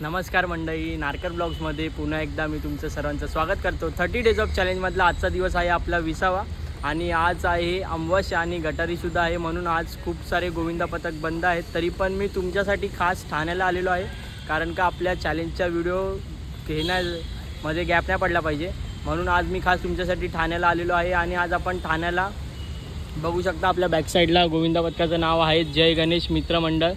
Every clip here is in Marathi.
नमस्कार मंडळी नारकर ब्लॉग्समध्ये पुन्हा एकदा मी तुमचं सर्वांचं स्वागत करतो. थर्टी डेज ऑफ चॅलेंजमधला आजचा दिवस आहे आपला विसावा आणि आज आहे अमवश आणि गटारीसुद्धा आहे. म्हणून आज खूप सारे गोविंदा पथक बंद आहेत. तरी पण मी तुमच्यासाठी खास ठाण्याला आलेलो आहे. कारण का आपल्या चॅलेंजचा व्हिडिओ घेण्यामध्ये गॅप नाही पडला पाहिजे. म्हणून आज मी खास तुमच्यासाठी ठाण्याला आलेलो आहे आणि आज आपण ठाण्याला बघू शकता आपल्या बॅकसाईडला गोविंदा पथकाचं नाव आहे. जय गणेश मित्रमंडळ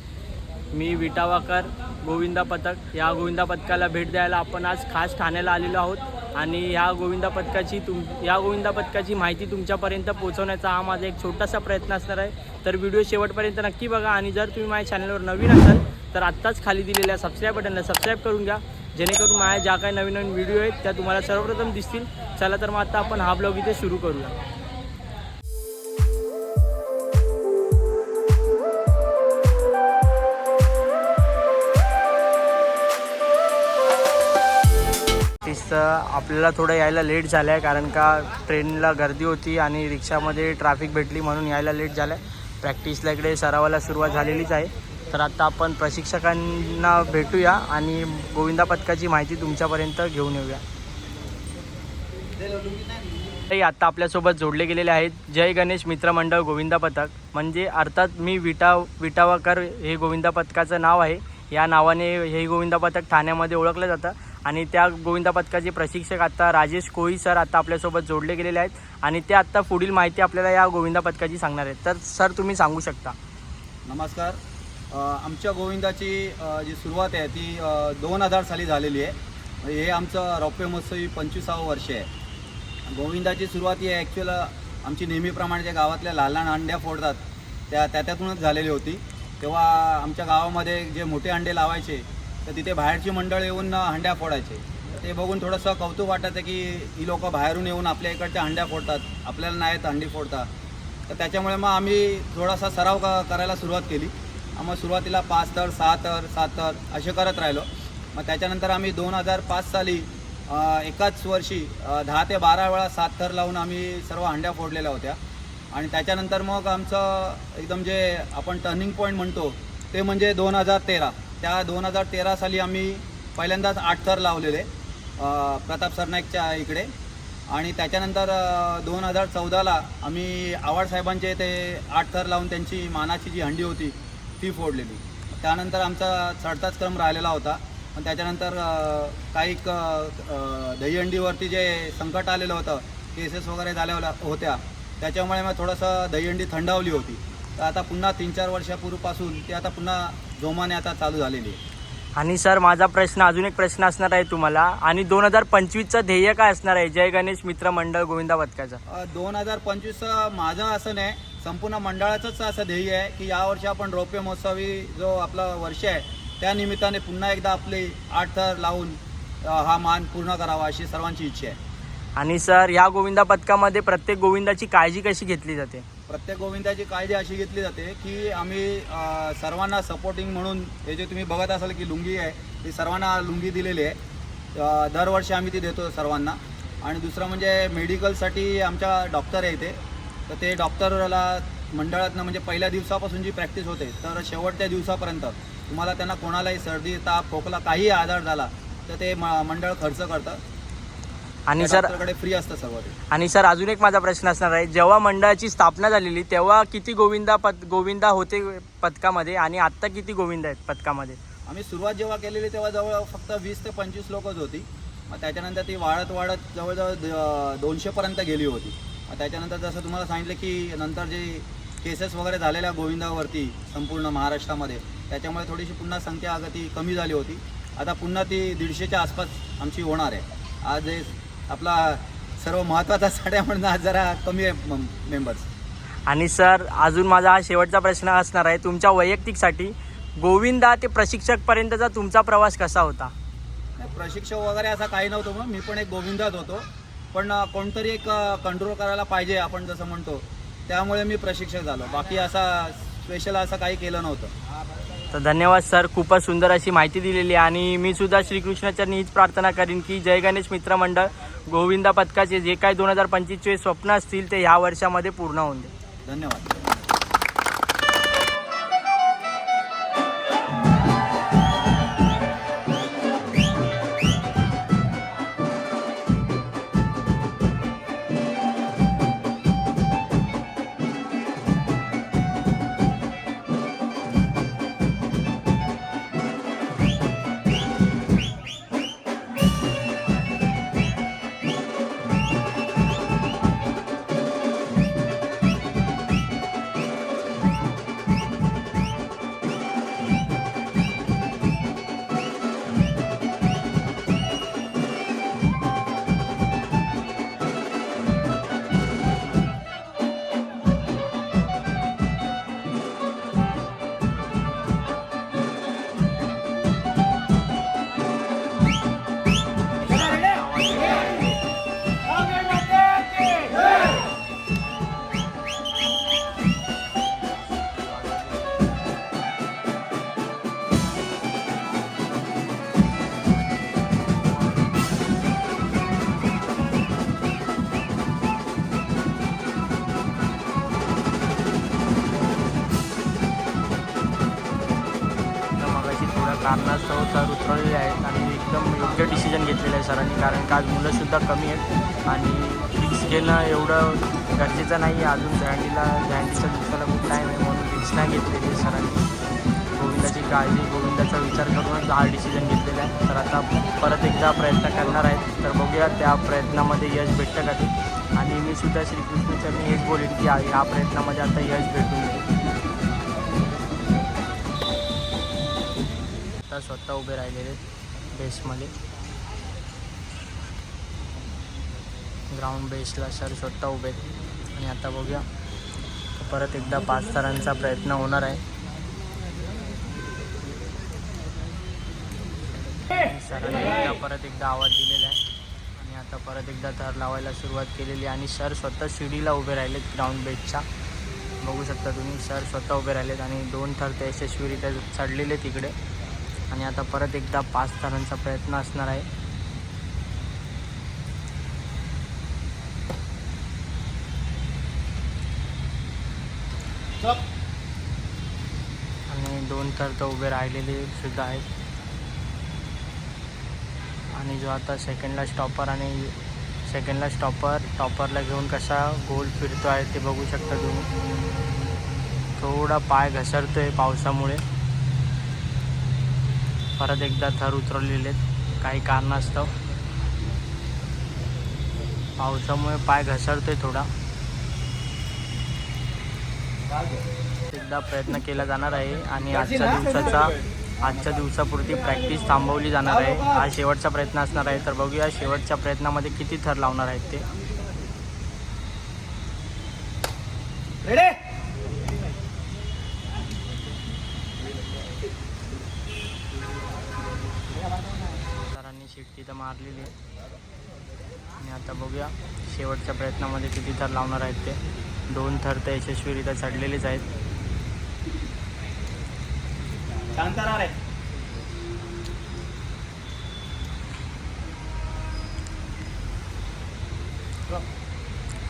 मी विटावाकर. गोविंदा पथक. या गोविंदा पथकाला भेट द्यायला आपण आज खास ठाण्याला आलेलो आहोत. आणि ह्या गोविंदा पथकाची तुम या गोविंदा पथकाची माहिती तुमच्यापर्यंत पोहोचवण्याचा हा माझा एक छोटासा प्रयत्न असणार आहे. तर व्हिडिओ शेवटपर्यंत नक्की बघा. आणि जर तुम्ही माझ्या चॅनलवर नवीन असाल तर आत्ताच खाली दिलेल्या सबस्क्राईब बटनला सबस्क्राईब करून घ्या. जेणेकरून माझ्या ज्या काही नवीन नवीन व्हिडिओ आहेत त्या तुम्हाला सर्वप्रथम दिसतील. चला तर मग आता आपण हा ब्लॉग इथे सुरू करूया. तर आपल्याला थोडं यायला लेट झालं आहे कारण का ट्रेनला गर्दी होती आणि रिक्षामध्ये ट्रॅफिक भेटली म्हणून यायला लेट झालं आहे प्रॅक्टिसला इकडे सरावाला सुरुवात झालेलीच आहे. तर आता आपण प्रशिक्षकांना भेटूया आणि गोविंदा पथकाची माहिती तुमच्यापर्यंत घेऊन येऊया. ते आत्ता आपल्यासोबत जोडले गेलेले आहेत. जय गणेश मित्रमंडळ गोविंदा पथक. म्हणजे अर्थात मी विटा विटावाकर हे गोविंदा पथकाचं नाव आहे. या नावाने हे गोविंदा पथक ठाण्यामध्ये ओळखलं जातं. आणि त्या गोविंदा पथकाचे प्रशिक्षक आता राजेश कोळी सर आता आपल्यासोबत जोडले गेलेले आहेत. आणि ते आत्ता पुढील माहिती आपल्याला या गोविंदा पथकाची सांगणार आहेत. तर सर तुम्ही सांगू शकता. नमस्कार. आमच्या गोविंदाची जी सुरुवात आहे ती दोन हजार साली झालेली आहे. हे आमचं रौप्य महोत्सवी पंचवीसावं वर्ष आहे. गोविंदाची सुरुवात ही ॲक्च्युअल आमची नेहमीप्रमाणे ज्या गावातल्या लहान लहान अंड्या फोडतात. त्या त्याच्यातूनच झालेली होती. तेव्हा आमच्या गावामध्ये जे मोठे अंडे लावायचे तर तिथे बाहेरची मंडळ येऊन हंड्या फोडायचे. तर ते बघून थोडंसं कौतुक वाटायचं की ही लोक बाहेरून येऊन आपल्या इकडच्या हंड्या फोडतात आपल्याला नाही येत हंडी फोडतात तर त्याच्यामुळे मग आम्ही थोडासा सराव क करायला सुरुवात केली. मग सुरुवातीला पाच तर सहा तर सात तर असे करत राहिलो. मग त्याच्यानंतर आम्ही दोन हजार पाच साली एकाच वर्षी दहा ते बारा वेळा सात थर लावून आम्ही सर्व हंड्या फोडलेल्या होत्या. आणि त्याच्यानंतर मग आमचं एकदम जे आपण टर्निंग पॉईंट म्हणतो ते म्हणजे दोन हजार तेरा. त्या दोन हजार तेरा साली आम्ही पहिल्यांदाच आठ थर लावलेले प्रताप सरनाईकच्या इकडे. आणि त्याच्यानंतर दोन हजार चौदाला आम्ही आवाडसाहेबांचे ते आठ थर लावून त्यांची मानाची जी हंडी होती ती फोडलेली. त्यानंतर आमचा चढताच क्रम राहिलेला होता. पण त्याच्यानंतर काही क दहीहंडीवरती जे संकट आलेलं होतं केसेस वगैरे झाल्या होत्या. त्याच्यामुळे मग थोडंसं दहीहंडी थंडावली होती. तर आता पुन्हा तीन चार वर्षापूर्वीपासून ते आता पुन्हा जोमाने आता चालू झालेली आहे. आणि सर माझा प्रश्न अजून एक प्रश्न असणार आहे तुम्हाला. आणि दोन हजार पंचवीसचं ध्येय काय असणार आहे? जय गणेश मित्र मंडळ गोविंदा पथकाचं दोन हजार पंचवीस माझं असं नाही संपूर्ण मंडळाचंच असं ध्येय आहे की यावर्षी आपण रौप्य महोत्सवी जो आपला वर्ष आहे त्या निमित्ताने पुन्हा एकदा आपले आठ थर लावून हा मान पूर्ण करावा अशी सर्वांची इच्छा आहे. आणि सर ह्या गोविंदा पथकामध्ये प्रत्येक गोविंदाची काळजी कशी घेतली जाते? प्रत्येक गोविंदाची काळजी अशी घेतली जाते की आम्ही सर्वांना सपोर्टिंग म्हणून हे जे तुम्ही बघत असाल की लुंगी आहे ती सर्वांना लुंगी दिलेली आहे. दरवर्षी आम्ही ती देतो सर्वांना. आणि दुसरं म्हणजे मेडिकलसाठी आमच्या डॉक्टर आहे इथे तर ते डॉक्टरला मंडळातनं म्हणजे पहिल्या दिवसापासून जी प्रॅक्टिस होते तर शेवटच्या दिवसापर्यंत तुम्हाला त्यांना कोणालाही सर्दी ताप खोकला काहीही आजार झाला तर ते म- मंडळ खर्च करतं. आणि सर फ्री असतं सर्व ते. आणि सर अजून एक माझा प्रश्न असणार आहे. जेव्हा मंडळाची स्थापना झालेली तेव्हा किती गोविंदा पथ गोविंदा होते पथकामध्ये आणि आत्ता किती गोविंदा आहेत पथकामध्ये? आम्ही सुरुवात जेव्हा केलेली तेव्हा जवळ फक्त वीस ते पंचवीस लोकच होती. मग त्याच्यानंतर ती वाढत वाढत जवळजवळ द- दोनशेपर्यंत गेली होती. मग त्याच्यानंतर जसं तुम्हाला सांगितलं की नंतर जे केसेस वगैरे झालेल्या गोविंदावरती संपूर्ण महाराष्ट्रामध्ये त्याच्यामुळे थोडीशी पुन्हा संख्या अगं ती कमी झाली होती. आता पुन्हा ती दीडशेच्या आसपास आमची होणार आहे. आज हे आपला सर्व महत्त्वाचा साड्या म्हणून आज जरा कमी आहे मेंबर्स आणि सर अजून माझा हा शेवटचा प्रश्न असणार आहे. तुमच्या वैयक्तिकसाठी गोविंदा ते प्रशिक्षकपर्यंतचा तुमचा प्रवास कसा होता? प्रशिक्षक वगैरे असा काही नव्हतो मग. मी पण एक गोविंदात होतो. पण कोणतरी एक कंट्रोल करायला पाहिजे आपण जसं म्हणतो. त्यामुळे मी प्रशिक्षक झालो. बाकी असा स्पेशल असं काही केलं नव्हतं. तर धन्यवाद सर. खूपच सुंदर अशी माहिती दिलेली आहे. आणि मी सुद्धा श्रीकृष्णाचरणी हीच प्रार्थना करीन की जय गणेश मित्र मंडळ. गोविंदा पथकाचे जे काही दोन हजार पंचवीसचे स्वप्न असतील ते ह्या वर्षामध्ये पूर्ण होऊन दे धन्यवाद. केलं आहे सरांनी कारण का आज मुलंसुद्धा कमी आहेत आणि रिक्स घेणं एवढं गरजेचं नाही आहे अजून झँडीला झँडीच्या दिवसाला खूप टाईम आहे म्हणून रिक्स नाही घेतलेली आहे सरांनी. गोविंदाची काळजी गोविंदाचा विचार करूनच हा डिसिजन घेतलेला आहे. तर आता परत एकदा प्रयत्न करणार आहेत. तर बघूया त्या प्रयत्नामध्ये यश भेटतं का ते. आणि मी सुद्धा श्रीकृष्णचरणी हेच बोलेन की या- प्रयत्नामध्ये आता यश भेटून आता स्वतः उभे राहिलेले बेसमध्ये ग्राउंड बेसला सर स्वतः उभे आहेत. आणि आता बघूया. परत एकदा पाच सरांचा प्रयत्न होणार आहे. सरांनी एकदा परत एकदा आवाज दिलेला आहे. आणि आता परत एकदा थर लावायला सुरुवात केलेली आणि सर स्वतः शिडीला उभे राहिलेत ग्राउंड बेसच्या बघू शकता तुम्ही सर स्वतः उभे राहिलेत आणि दोन थर ते यशस्वीरित्या चढलेले तिकडे आणि आता परत एकदा पाच थरांचा प्रयत्न असणार आहे. आणि दोन थर तर उभे राहिलेले सुद्धा आहेत. आणि जो आता सेकंडला स्टॉपर आणि सेकंडला स्टॉपर टॉपरला घेऊन कसा गोल फिरतो आहे ते बघू शकता तुम्ही. थोडा पाय घसरतो आहे पावसामुळे. परत एकदा थर उतरवलेले आहेत. काही कारणास्तव. पावसामुळे पाय घसरतो आहे थोडा. एकदा प्रयत्न केला जाणार आहे आणि आजच्या दिवसाचा आजच्या दिवसापुरती प्रॅक्टिस थांबवली जाणार आहे. हा शेवटचा प्रयत्न असणार आहे. तर बघूया शेवटच्या प्रयत्नामध्ये किती थर लावणार आहेत ते. सरांनी शिट्टी तर मारलेली. आणि आता बघूया शेवटच्या प्रयत्नामध्ये किती थर लावणार आहेत ते. दोन थर तर यशस्वीरित्या चढलेलेच आहेत.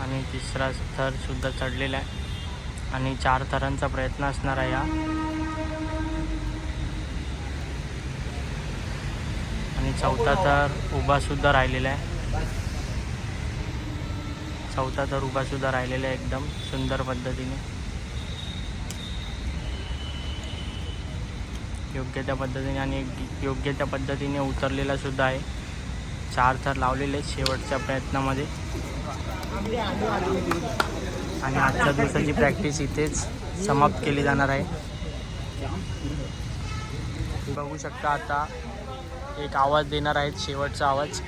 आणि तिसरा थर सुद्धा चढलेला आहे. आणि चार थरांचा प्रयत्न असणार आहे हा. आणि चौथा थर उभा सुद्धा राहिलेला आहे. चौथा तर उभासुद्धा राहिलेला आहे एकदम सुंदर पद्धतीने. योग्य त्या पद्धतीने आणि योग्य त्या पद्धतीने उतरलेला सुद्धा आहे. चार थर लावलेले आहेत शेवटच्या प्रयत्नामध्ये. आणि आजच्या दिवसाची प्रॅक्टिस इथेच समाप्त केली जाणार आहे. बघू शकता आता एक आवाज देणार आहेत शेवटचा आवाज.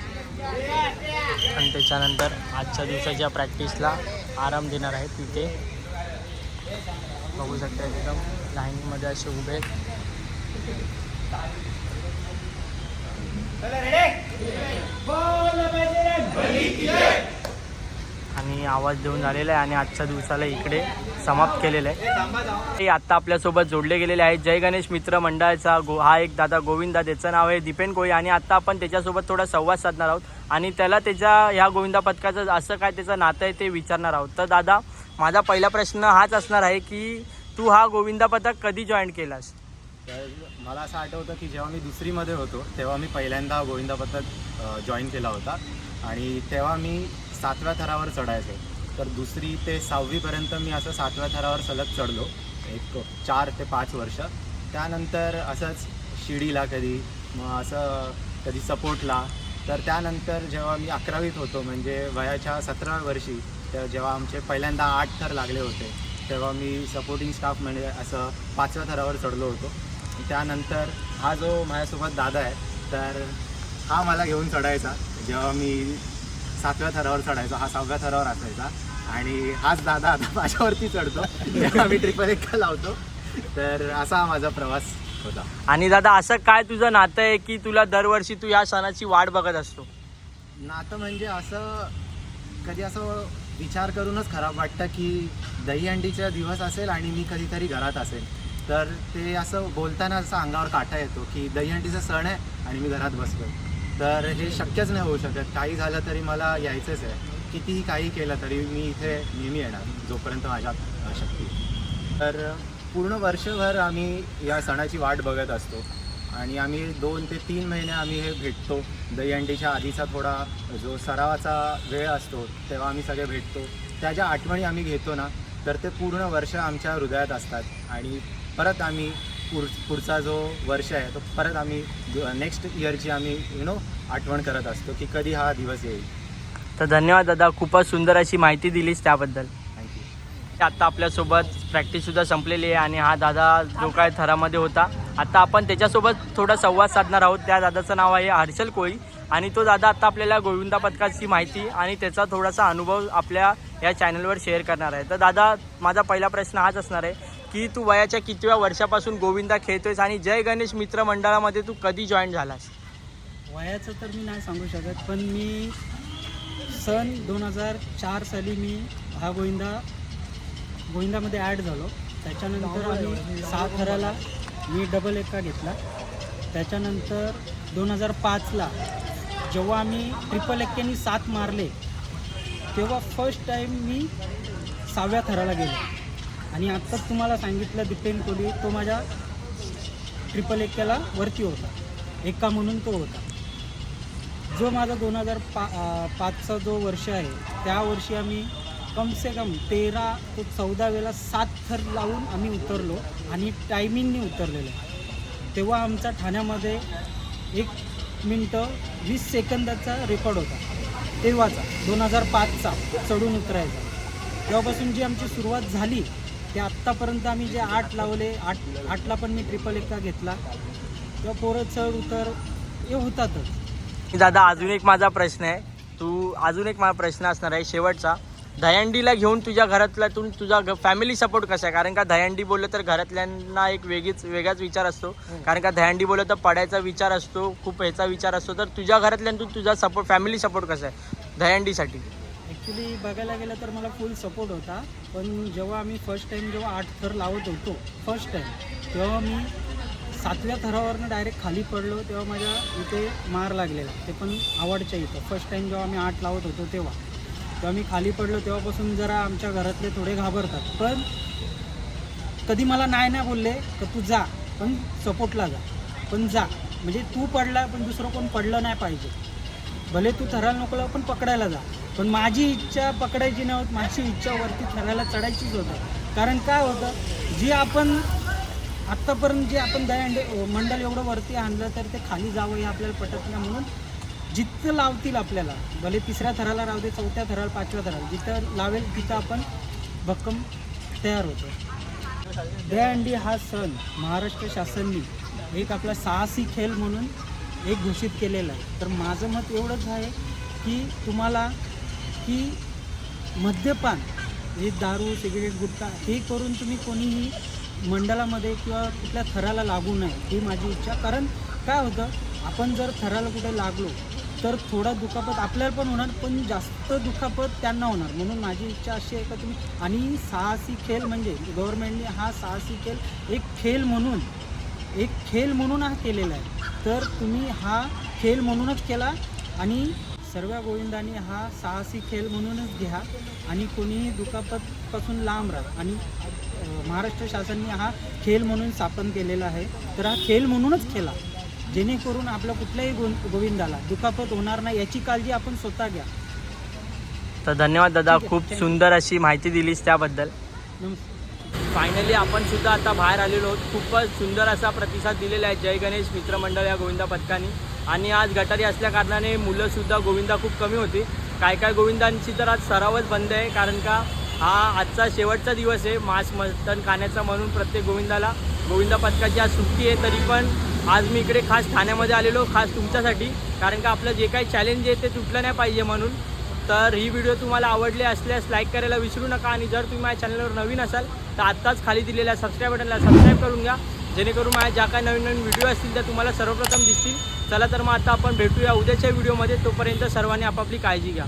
आणि त्याच्यानंतर आजच्या दिवसाच्या प्रॅक्टिसला आराम देणार आहेत तिथे. बघू शकता एकदम लाईनमध्ये असे उभे आहेत. आणि आवाज देऊन झालेला आहे आणि आजच्या दिवसाला इकडे समाप्त केलेलं आहे. ते आत्ता आपल्यासोबत जोडले गेलेले आहेत. जय गणेश मित्र मंडळाचा गो हा एक दादा गोविंदा त्याचं नाव आहे दीपेन कोळी. आणि आत्ता आपण त्याच्यासोबत थोडा संवाद साधणार आहोत. आणि त्याला त्याच्या ह्या गोविंदा पथकाचं असं काय त्याचं नातं आहे ते विचारणार आहोत. तर दादा माझा पहिला प्रश्न हाच असणार आहे की तू हा गोविंदा पथक कधी जॉईन केलास? मला असं आठवतं की जेव्हा मी दुसरीमध्ये होतो तेव्हा मी पहिल्यांदा गोविंदा पथक जॉईन केला होता. आणि तेव्हा मी सातव्या थरावर चढायचो. तर दुसरी ते सहावीपर्यंत मी असं सातव्या थरावर सलग चढलो एक चार ते पाच वर्ष. त्यानंतर असंच शिडीला कधी मग असं कधी सपोर्टला. तर त्यानंतर जेव्हा मी अकरावीत होतो म्हणजे वयाच्या सतराव्या वर्षी तर जेव्हा आमचे पहिल्यांदा आठ थर लागले होते तेव्हा मी सपोर्टिंग स्टाफ म्हणजे असं पाचव्या थरावर चढलो होतो. त्यानंतर हा जो माझ्यासोबत दादा आहे तर हा मला घेऊन चढायचा. जेव्हा मी सातव्या थरावर चढायचो हा सहाव्या थरावर असायचा. आणि हाच दादा आता माझ्यावरती चढतो. जेव्हा मी ट्रिपल एक लावतो. तर असा हा माझा प्रवास होता. आणि दादा असं काय तुझं नातं आहे की तुला दरवर्षी तू या सणाची वाट बघत असतो? नातं म्हणजे असं कधी असं विचार करूनच खराब वाटतं की दहीहंडीचा दिवस असेल आणि मी कधीतरी घरात असेल. तर ते असं बोलताना असं अंगावर काटा येतो की दहीहंडीचा सण आहे आणि मी घरात बसलो तर हे शक्यच नाही होऊ शकत. काही झालं तरी मला यायचंच आहे. कितीही काही केलं तरी मी इथे नेहमी येणार जोपर्यंत माझ्यात शक्ती तर पूर्ण वर्षभर आम्ही या सणाची वाट बघत असतो आणि आम्ही दोन ते तीन महिने आम्ही हे भेटतो. दहीहंडीच्या आधीचा थोडा जो सरावाचा वेळ असतो तेव्हा आम्ही सगळे भेटतो. त्या ज्या आठवणी आम्ही घेतो ना तर ते पूर्ण वर्ष आमच्या हृदयात असतात आणि परत आम्ही पुढ पुढचा जो वर्ष आहे तो परत आम्ही नेक्स्ट इयरची आम्ही यु नो आठवण करत असतो की कधी हा दिवस येईल. तर धन्यवाद दादा खूपच सुंदर अशी माहिती दिलीस त्याबद्दल. थँक्यू आता आपल्यासोबत प्रॅक्टिससुद्धा संपलेली आहे आणि हा दादा जो काय थरामध्ये होता आता आपण त्याच्यासोबत थोडा संवाद साधणार आहोत. त्या दादाचं नाव आहे हर्षल कोळी आणि तो दादा आता आपल्याला गोविंदा पथकाची माहिती आणि त्याचा थोडासा अनुभव आपल्या या चॅनलवर शेअर करणार आहे. तर दादा माझा पहिला प्रश्न हाच असणार आहे. की तू वयाच्या कितव्या वर्षापासून गोविंदा खेळतोयस आणि जय गणेश मित्र मंडळामध्ये तू कधी जॉईन झालास? वयाचं तर मी नाही सांगू शकत पण मी सन दोन हजार चार साली मी हा गोविंदा गोविंदामध्ये ॲड झालो. त्याच्यानंतर आम्ही सात थराला मी डबल एका घेतला. त्याच्यानंतर दोन हजार पाचला जेव्हा आम्ही ट्रिपल एक्क्यानी सात मारले तेव्हा फर्स्ट टाईम मी सहाव्या थराला गेलो. आणि आत्ताच तुम्हाला सांगितलं दिपेन कोहली तो माझ्या ट्रिपल एक्याला वरती होता. एका म्हणून तो होता. जो माझा दोन हजार पा पाचचा जो वर्ष आहे त्या वर्षी आम्ही कम से कम तेरा ते चौदा वेळा सात थर लावून आम्ही उतरलो आणि टायमिंगने उतरलेलो. तेव्हा आमचा ठाण्यामध्ये एक मिनटं वीस सेकंदाचा रेकॉर्ड होता. तेव्हाचा दोन हजार पाचचा चढून उतरायचा. तेव्हापासून जी आमची सुरुवात झाली ते आत्तापर्यंत आम्ही जे आठ लावले आठ आठला पण मी ट्रिपल एका घेतला. तेव्हा पोरं चढ उतर हे होतातच. दादा अजून एक माझा प्रश्न आहे. तू अजून एक माझा प्रश्न असणार आहे शेवटचा. दहीहंडीला घेऊन तुझ्या घरातल्यातून तुझा फॅमिली सपोर्ट कसा आहे? कारण का दहंडी बोललं तर घरातल्यांना एक वेगळीच वेगळाच विचार असतो. कारण का दहीहंडी बोललं तर पडायचा विचार असतो खूप ह्याचा विचार असतो. तर तुझ्या घरातल्यातून तुझा सपोर्ट फॅमिली सपोर्ट कसा आहे? दहंडीसाठी ॲक्च्युली बघायला गेलं तर मला फुल सपोर्ट होता. पण जेव्हा आम्ही फर्स्ट टाईम जेव्हा आठ थर लावत होतो फर्स्ट टाईम तेव्हा मी सातव्या थरावरनं डायरेक्ट खाली पडलो तेव्हा माझ्या इथे मार लागलेला. ते पण आवडच्या इथं. फर्स्ट टाईम जेव्हा आम्ही आठ लावत होतो तेव्हा. तेव्हा मी खाली पडलो तेव्हापासून जरा आमच्या घरातले थोडे घाबरतात. पण कधी मला नाही नाही बोलले तर तू जा पण सपोर्टला जा. पण जा. म्हणजे तू पडला पण दुसरं कोण पडलं नाही पाहिजे. भले तू थराला नकोला पण पकडायला जा. पण माझी इच्छा पकडायची नव्हती माझी इच्छा वरती थराला चढायचीच होतं. कारण काय होतं जी आपण आत्तापर्यंत जे आपण दयांडे मंडळ एवढं वरती आणलं तर ते खाली जावं हे आपल्याला पटत नाही. म्हणून जिथं लावतील आपल्याला भले तिसऱ्या थराला राहू दे चौथ्या थराला पाचव्या थराला जिथं लावेल तिथं आपण भक्कम तयार होतो. दयांडी हा सण महाराष्ट्र शासनाने एक आपला साहसी खेळ म्हणून एक घोषित केलेलं आहे. तर माझं मत एवढंच आहे की तुम्हाला की मद्यपान हे दारू सिगरेट गुटखा हे करून तुम्ही कोणीही मंडळामध्ये किंवा कुठल्या थराला लागू नये ही माझी इच्छा. कारण काय होतं आपण जर थराला कुठे लागलो तर थोडा दुखापत आपल्याला पण होणार पण जास्त दुखापत त्यांना होणार. म्हणून माझी इच्छा अशी आहे का तुम्ही आणि साहसी खेळ म्हणजे गव्हर्मेंटने हा साहसी खेळ एक खेळ म्हणून एक खेळ म्हणून हा केलेला आहे. तर तुम्ही हा खेळ म्हणूनच केला आणि सर्व गोविंदांनी हा साहसी खेळ म्हणूनच घ्या आणि कोणीही दुखापतपासून लांब राहा. आणि महाराष्ट्र शासनाने हा खेळ म्हणून स्थापन केलेला आहे. तर हा खेळ म्हणूनच केला. जेणेकरून आपल्या कुठल्याही गो गोविंदाला दुखापत होणार नाही याची काळजी आपण स्वतः घ्या. तर धन्यवाद दादा. खूप. सुंदर अशी माहिती दिलीस त्याबद्दल. नमस्कार. फायनली आपण सुद्धा आता बाहेर आलेलो आहोत. खूपच सुंदर असा प्रतिसाद दिलेला आहे. जय गणेश मित्रमंडळ या गोविंदा पथकाने. आणि आज गटारी असल्या कारणाने मुलंसुद्धा गोविंदा खूप कमी होती. काय काय गोविंदांची तर आज सरावच बंद आहे. कारण का हा आजचा शेवटचा दिवस आहे. मांस मटण खाण्याचा म्हणून प्रत्येक गोविंदाला गोविंदा पथकाची आज सुट्टी आहे. तरी पण आज मी इकडे खास ठाण्यामध्ये आलेलो खास तुमच्यासाठी. कारण का आपलं जे काही चॅलेंज आहे ते तुटलं नाही पाहिजे म्हणून. तर ही व्हिडिओ तुम्हाला आवडली असल्यास लाईक करायला विसरू नका. आणि जर तुम्ही माझ्या चॅनलवर नवीन असाल तर आत्ताच खाली दिलेल्या सबस्क्राईब बटनला सबस्क्राईब करून घ्या. जेणेकरून माझ्या ज्या काही नवीन नवीन व्हिडिओ असतील त्या तुम्हाला सर्वप्रथम दिसतील. चला तर मग आता आपण भेटूया उद्याच्या व्हिडिओमध्ये तोपर्यंत सर्वांनी आपापली काळजी घ्या.